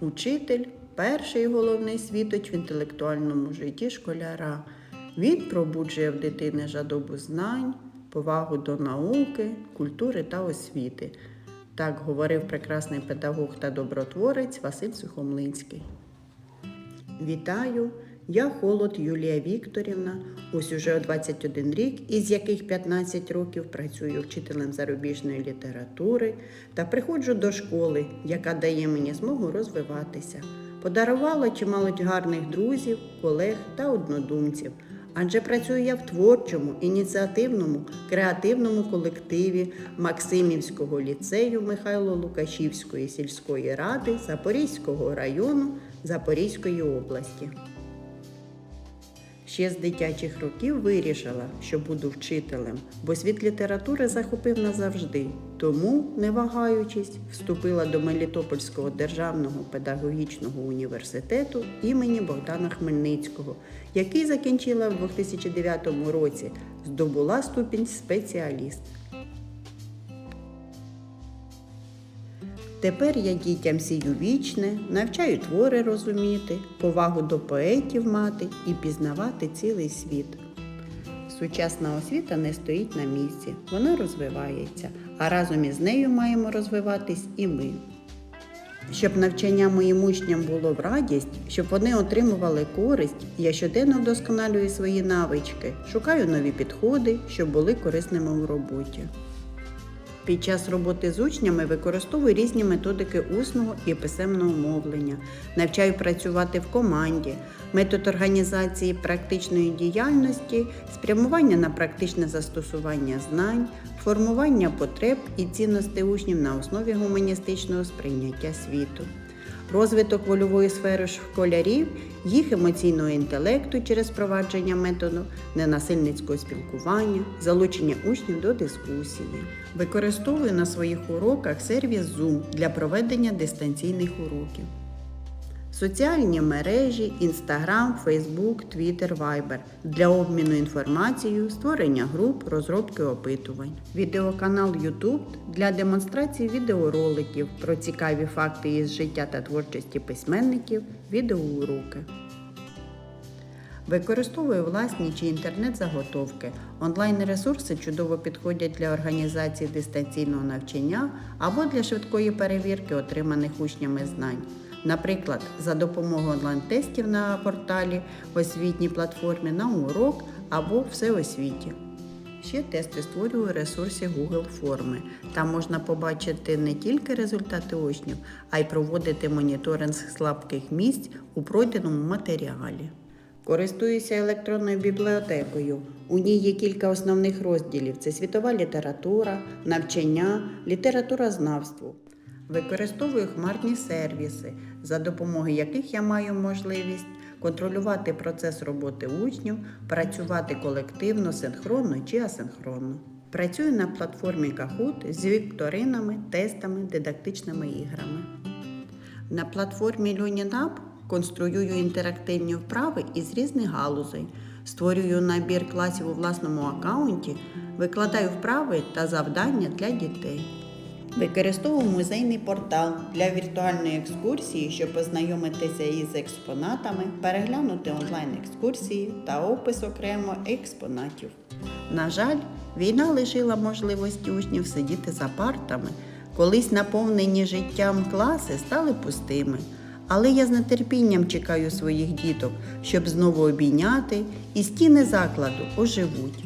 Учитель перший головний світоч в інтелектуальному житті школяра. Він пробуджує в дитини жадобу знань, повагу до науки, культури та освіти. Так говорив прекрасний педагог та добротворець Василь Сухомлинський. Вітаю! Я Холод Юлія Вікторівна. Ось уже 21 рік, із яких 15 років працюю вчителем зарубіжної літератури та приходжу до школи, яка дає мені змогу розвиватися. Подарувала чимало гарних друзів, колег та однодумців. Адже працюю я в творчому, ініціативному, креативному колективі Максимівського ліцею Михайло Лукашівської сільської ради Запорізького району Запорізької області. Ще з дитячих років вирішила, що буду вчителем, бо світ літератури захопив назавжди. Тому, не вагаючись, вступила до Мелітопольського державного педагогічного університету імені Богдана Хмельницького, який закінчила в 2009 році, здобула ступінь спеціаліст. Тепер я дітям сію вічне, навчаю твори розуміти, повагу до поетів мати і пізнавати цілий світ. Сучасна освіта не стоїть на місці, вона розвивається, а разом із нею маємо розвиватись і ми. Щоб навчання моїм учням було в радість, щоб вони отримували користь, я щоденно вдосконалюю свої навички, шукаю нові підходи, щоб були корисними у роботі. Під час роботи з учнями використовую різні методики усного і писемного мовлення, навчаю працювати в команді, метод організації практичної діяльності, спрямування на практичне застосування знань, формування потреб і цінностей учнів на основі гуманістичного сприйняття світу. Розвиток вольової сфери школярів, їх емоційного інтелекту через впровадження методу ненасильницького спілкування, залучення учнів до дискусії. Використовую на своїх уроках сервіс Zoom для проведення дистанційних уроків. Соціальні мережі Instagram, Facebook, Twitter, Viber для обміну інформацією, створення груп, розробки опитувань. Відеоканал YouTube для демонстрації відеороликів про цікаві факти із життя та творчості письменників, відеоуроки. Використовую власні чи інтернет-заготовки. Онлайн-ресурси чудово підходять для організації дистанційного навчання або для швидкої перевірки отриманих учнями знань. Наприклад, за допомогою онлайн-тестів на порталі в освітній платформі на урок або всеосвіті. Ще тести створюю у ресурсі Google Форми. Там можна побачити не тільки результати учнів, а й проводити моніторинг слабких місць у пройденому матеріалі. Користуюся електронною бібліотекою. У ній є кілька основних розділів: це світова література, навчання, літературознавство. Використовую хмарні сервіси, за допомогою яких я маю можливість контролювати процес роботи учнів, працювати колективно, синхронно чи асинхронно. Працюю на платформі Kahoot з вікторинами, тестами, дидактичними іграми. На платформі LearningUp конструюю інтерактивні вправи із різних галузей, створюю набір класів у власному аккаунті, викладаю вправи та завдання для дітей. Використовую музейний портал для віртуальної екскурсії, щоб познайомитися із експонатами, переглянути онлайн-екскурсії та опис окремо експонатів. На жаль, війна лишила можливості учнів сидіти за партами. Колись наповнені життям класи стали пустими. Але я з нетерпінням чекаю своїх діток, щоб знову обійняти, і стіни закладу оживуть.